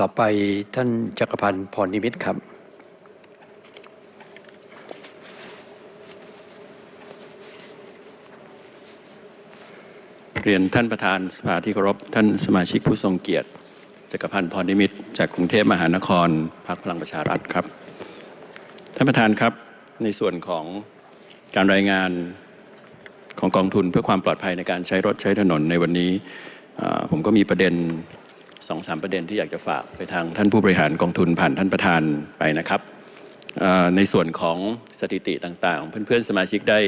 ต่อไปท่านจักรพันธ์พรนิมิตครับ เรียนท่านประธานสภาที่เคารพท่านสมาชิกผู้ทรงเกียรติจักรพันธ์พรนิมิตจากกรุงเทพมหานครพรรคพลังประชารัฐครับ ท่านประธานครับในส่วนของการรายงานของกองทุนเพื่อความปลอดภัยในการใช้รถใช้ถนนในวันนี้ผมก็มีประเด็น สองสามประเด็นที่อยากจะฝากไปทางท่านผู้บริหารกองทุนผ่านท่านประธานไปนะครับ ในส่วนของสถิติต่างๆ เพื่อนๆสมาชิกได้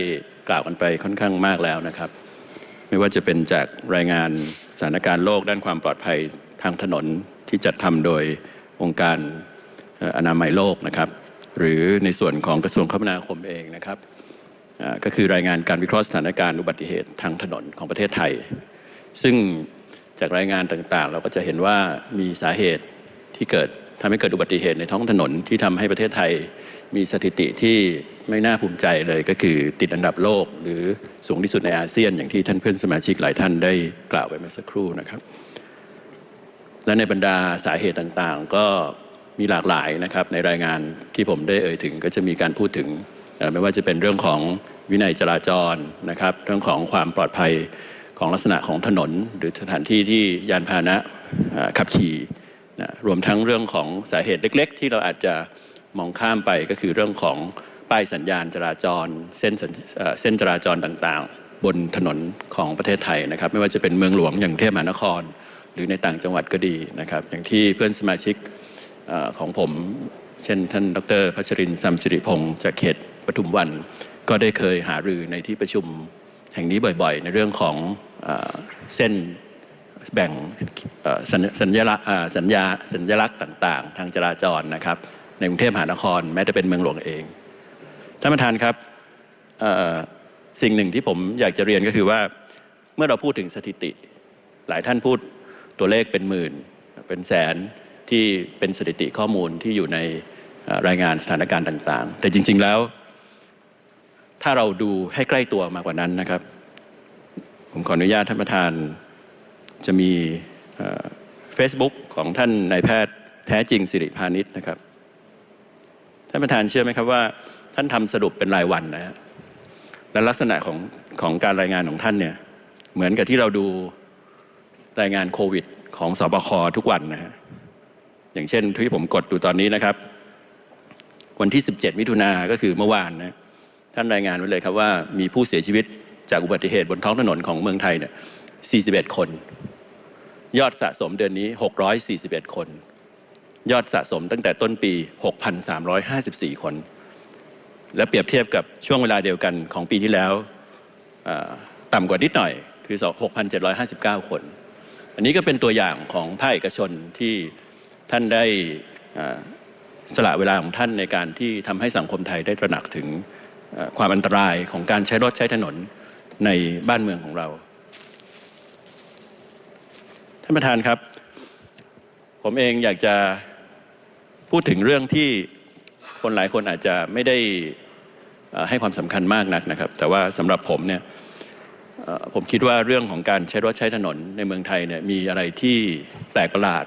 กล่าวกันไปค่อนข้างมากแล้วนะครับ ไม่ว่าจะเป็นจากรายงานสถานการณ์โลกด้านความปลอดภัยทางถนนที่จัดทำโดยองค์การอนามัยโลกนะครับ หรือในส่วนของกระทรวงคมนาคมเองนะครับก็คือรายงานการวิเคราะห์สถานการณ์อุบัติเหตุทางถนนของประเทศไทย ซึ่ง จากรายงานต่างๆ เราก็จะเห็นว่ามีสาเหตุที่เกิดทำให้เกิดอุบัติเหตุในท้องถนนที่ทำให้ประเทศไทย มีสถิติที่ไม่น่าภูมิใจเลยก็คือติดอันดับโลก หรือสูงที่สุดในอาเซียน อย่างที่ท่านเพื่อนสมาชิกหลายท่านได้กล่าวไปเมื่อสักครู่นะครับ และในบรรดาสาเหตุต่างๆ ก็มีหลากหลายนะครับในรายงานที่ผมได้เอ่ยถึง ก็จะมีการพูดถึงไม่ว่าจะเป็นเรื่องของวินัยจราจรนะครับ เรื่องของความปลอดภัย ของลักษณะของถนน หรือสถานที่ที่ยานพาหนะขับขี่นะรวมทั้งเรื่องของสาเหตุเล็ก ๆ ที่เราอาจจะมองข้ามไปก็คือเรื่องของป้ายสัญญาณจราจรเส้นเส้นจราจรต่างๆ บนถนนของประเทศไทยนะครับ ไม่ว่าจะเป็นเมืองหลวงอย่างเทพมหานคร หรือในต่างจังหวัดก็ดีนะครับ อย่างที่เพื่อนสมาชิกอของผม เช่นท่านดรพัชรินทร์สัมสิริพงศ์จากเขตปทุมวัน ก็ได้เคยหารือในที่ประชุม แห่งนี้บ่อยๆ ในเรื่องของเส้นแบ่งสัญญลักษณ์อ่าสัญญาสัญลักษณ์ต่างๆ ทางจราจรนะครับ ในกรุงเทพมหานครแม้จะเป็นเมืองหลวงเองท่านประธานครับสิ่งหนึ่งที่ผมอยากจะเรียนก็คือว่าเมื่อเราพูดถึงสถิติ หลายท่านพูดตัวเลขเป็นหมื่น เป็นแสนที่เป็นสถิติข้อมูลที่อยู่ในรายงานสถานการณ์ต่าง ๆ แต่จริง ๆแล้ว ถ้าเราดูให้ใกล้ตัวมากกว่านั้นนะครับ ผมขออนุญาตท่านประธาน จะมีเฟซบุ๊กของท่านนายแพทย์แท้จริงสิริพานิชนะครับ ท่านประธานเชื่อไหมครับว่า ท่านทำสรุปเป็นรายวันนะฮะและลักษณะของของการรายงานของท่านเนี่ย เหมือนกับที่เราดูรายงานโควิด ของสบคทุกวันนะฮะอย่างเช่นที่ผมกดดูตอนนี้นะครับ วันที่ 17 มิถุนาก็คือเมื่อวานนะ ท่านรายงานไว้เลยครับว่ามีผู้เสียชีวิตจากอุบัติเหตุบนท้องถนนของเมืองไทยเนี่ย41 คน ยอดสะสมเดือนนี้ 641 คน ยอดสะสมตั้งแต่ต้นปี 6,354 คน และเปรียบเทียบกับช่วงเวลาเดียวกันของปีที่แล้วต่ำกว่านิดหน่อยคือ 6,759 คน อันนี้ก็เป็นตัวอย่างของภาคเอกชนที่ท่านได้สละเวลาของท่านในการที่ทำให้สังคมไทยได้ตระหนักถึง ความอันตรายของการใช้รถใช้ถนนในบ้านเมืองของเรา ท่านประธานครับ ผมเองอยากจะพูดถึงเรื่องที่คนหลายคนอาจจะไม่ได้ให้ความสำคัญมากนักนะครับ แต่ว่าสำหรับผมเนี่ยผมคิดว่าเรื่องของการใช้รถใช้ถนนในเมืองไทยเนี่ยมีอะไรที่แปลกประหลาด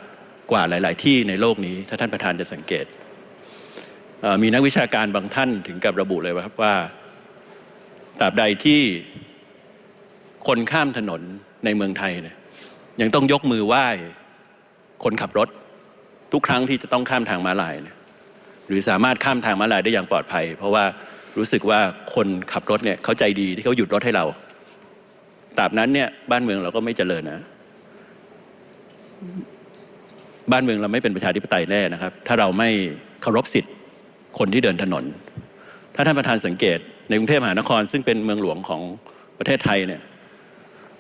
กว่าหลาย ๆ ที่ในโลกนี้ ถ้าท่านประธานจะสังเกต มีนักวิชาการบางท่านถึงกับระบุเลยว่าครับว่าตราบใดที่คนข้ามถนนในเมืองไทยเนี่ยยังต้องยกมือไหว้คนขับรถ ทุกครั้งที่จะต้องข้ามทางม้าลายเนี่ยหรือสามารถข้ามทางม้าลายได้อย่างปลอดภัย เพราะว่ารู้สึกว่าคนขับรถเนี่ยเขาใจดีที่เขาหยุดรถให้เราตราบนั้นเนี่ยบ้านเมืองเราก็ไม่เจริญนะ บ้านเมืองเราไม่เป็นประชาธิปไตยแน่นะครับ ถ้าเราไม่เคารพสิทธิ์ คนที่เดินถนน ถ้าท่านประธานสังเกตในกรุงเทพมหานคร ซึ่งเป็นเมืองหลวงของประเทศไทยเนี่ย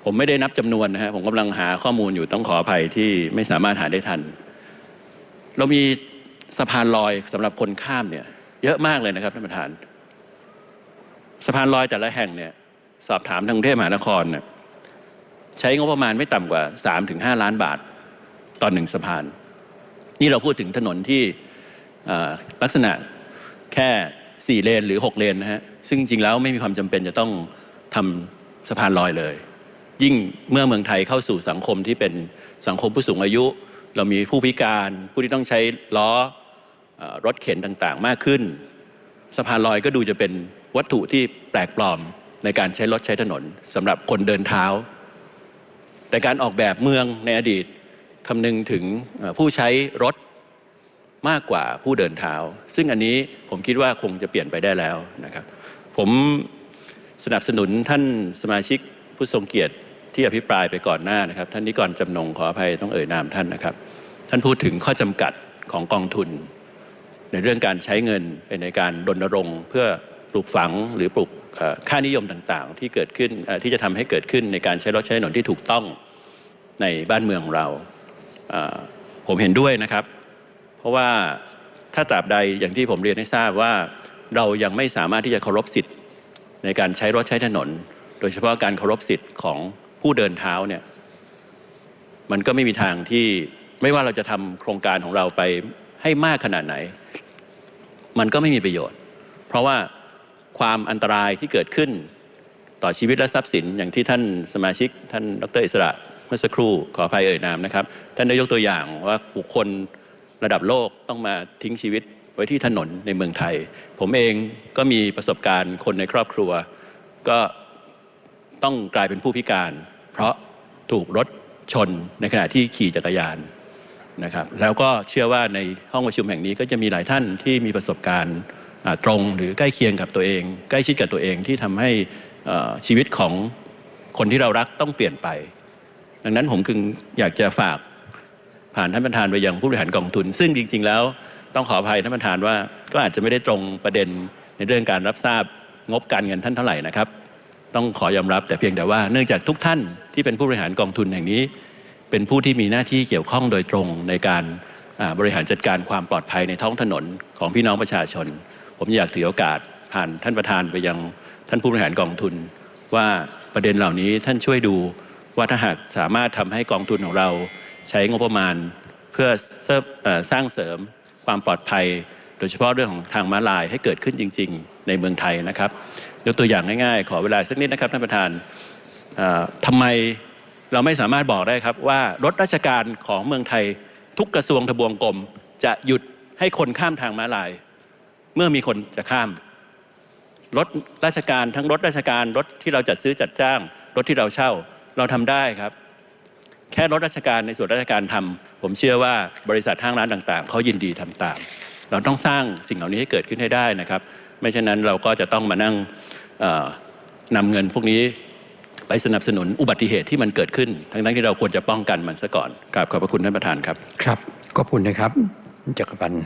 ผมไม่ได้นับจำนวนนะฮะผมกำลังหาข้อมูลอยู่ต้องขออภัยที่ไม่สามารถหาได้ทัน เรามีสะพานลอยสำหรับคนข้ามเนี่ยเยอะมากเลยนะครับท่านประธาน สะพานลอยแต่ละแห่งเนี่ยสอบถามทางกรุงเทพมหานครเนี่ยใช้งบประมาณไม่ต่ำกว่า3-5ล้านบาทต่อหนึ่งสะพาน นี่เราพูดถึงถนนที่ลักษณะ แค่ 4 เลนหรือ 6 เลนนะฮะซึ่งจริงแล้วไม่มีความจำเป็นจะต้องทำสะพานลอยเลย ยิ่งเมื่อเมืองไทยเข้าสู่สังคมที่เป็นสังคมผู้สูงอายุ เรามีผู้พิการผู้ที่ต้องใช้ล้อรถเข็นต่างๆ มากขึ้น สะพานลอยก็ดูจะเป็นวัตถุที่แปลกปลอมในการใช้รถใช้ถนนสำหรับคนเดินเท้า แต่การออกแบบเมืองในอดีตคำนึงถึงผู้ใช้รถ มากกว่าผู้เดินเท้า ซึ่งอันนี้ผมคิดว่าคงจะเปลี่ยนไปได้แล้วนะครับ ผมสนับสนุนท่านสมาชิกผู้ทรงเกียรติที่อภิปรายไปก่อนหน้านะครับ ท่านนิกรจำนงขออภัยต้องเอ่ยนามท่านนะครับ ท่านพูดถึงข้อจำกัดของกองทุน ในเรื่องการใช้เงินไปในการรณรงค์เพื่อปลูกฝังหรือปลูกค่านิยมต่างๆ ที่เกิดขึ้นที่จะทำให้เกิดขึ้นในการใช้รถใช้ถนนที่ถูกต้องในบ้านเมืองของเราผมเห็นด้วยนะครับ เพราะว่าถ้าตราบใดอย่างที่ผมเรียนให้ทราบว่าเรายังไม่สามารถที่จะเคารพสิทธิ์ในการใช้รถใช้ถนน โดยเฉพาะการเคารพสิทธิ์ของผู้เดินเท้าเนี่ยมันก็ไม่มีทางที่ไม่ว่าเราจะทำโครงการของเราไปให้มากขนาดไหน มันก็ไม่มีประโยชน์ เพราะว่าความอันตรายที่เกิดขึ้นต่อชีวิตและทรัพย์สินอย่างที่ท่านสมาชิก ท่านดรอิสระเมื่อสักครู่ขออภัยเอ่ยนามนะครับ ท่านได้ยกตัวอย่างว่าบุคคล ระดับโลกต้องมาทิ้งชีวิตไว้ที่ถนนในเมืองไทย ผมเองก็มีประสบการณ์คนในครอบครัว ก็ต้องกลายเป็นผู้พิการ เพราะถูกรถชนในขณะที่ขี่จักรยานนะครับ แล้วก็เชื่อว่าในห้องประชุมแห่งนี้ก็จะมีหลายท่านที่มีประสบการณ์ตรงหรือใกล้เคียงกับตัวเอง ใกล้ชิดกับตัวเองที่ทำให้ชีวิตของคนที่เรารักต้องเปลี่ยนไป ดังนั้นผมจึงอยากจะฝาก ผ่านท่านประธานไปยังผู้บริหารกองทุน ซึ่งจริง ๆ แล้วต้องขออภัยท่านประธานว่าก็อาจจะไม่ได้ตรงประเด็นในเรื่องการรับทราบงบการเงินท่านเท่าไหร่นะครับ ต้องขอยอมรับแต่เพียงแต่ว่าเนื่องจากทุกท่านที่เป็นผู้บริหารกองทุนแห่งนี้ เป็นผู้ที่มีหน้าที่เกี่ยวข้องโดยตรงในการบริหารจัดการความปลอดภัยในท้องถนนของพี่น้องประชาชน ผมอยากถือโอกาสผ่านท่านประธานไปยังท่านผู้บริหารกองทุน ว่าประเด็นเหล่านี้ท่านช่วยดู ว่าถ้าหากสามารถทำให้กองทุนของเราใช้งบประมาณ เพื่อสร้างเสริมความปลอดภัย โดยเฉพาะเรื่องของทางม้าลายให้เกิดขึ้นจริง ๆ ในเมืองไทยนะครับ ยกตัวอย่างง่ายๆ ขอเวลาสักนิดนะครับท่านประธานเอ่อทำไมเราไม่สามารถบอกได้ครับว่ารถราชการของเมืองไทยทุกกระทรวงทบวงกรมจะหยุดให้คนข้ามทางม้าลาย เมื่อมีคนจะข้ามรถราชการทั้งรถราชการรถที่เราจัดซื้อจัดจ้าง รถที่เราเช่า เราทำได้ครับ แค่รถราชการในส่วนราชการทำผมเชื่อว่าบริษัทห้างร้านต่างๆเขายินดีทำตาม เราต้องสร้างสิ่งเหล่านี้ให้เกิดขึ้นให้ได้นะครับ ไม่เช่นนั้นเราก็จะต้องมานั่งเอ่อนำเงินพวกนี้ไปสนับสนุนอุบัติเหตุที่มันเกิดขึ้น ทั้งๆที่เราควรจะป้องกันมันซะก่อนกราบขอบพระคุณท่านประธานครับ ครับ ขอบคุณนะครับจักรพันธ์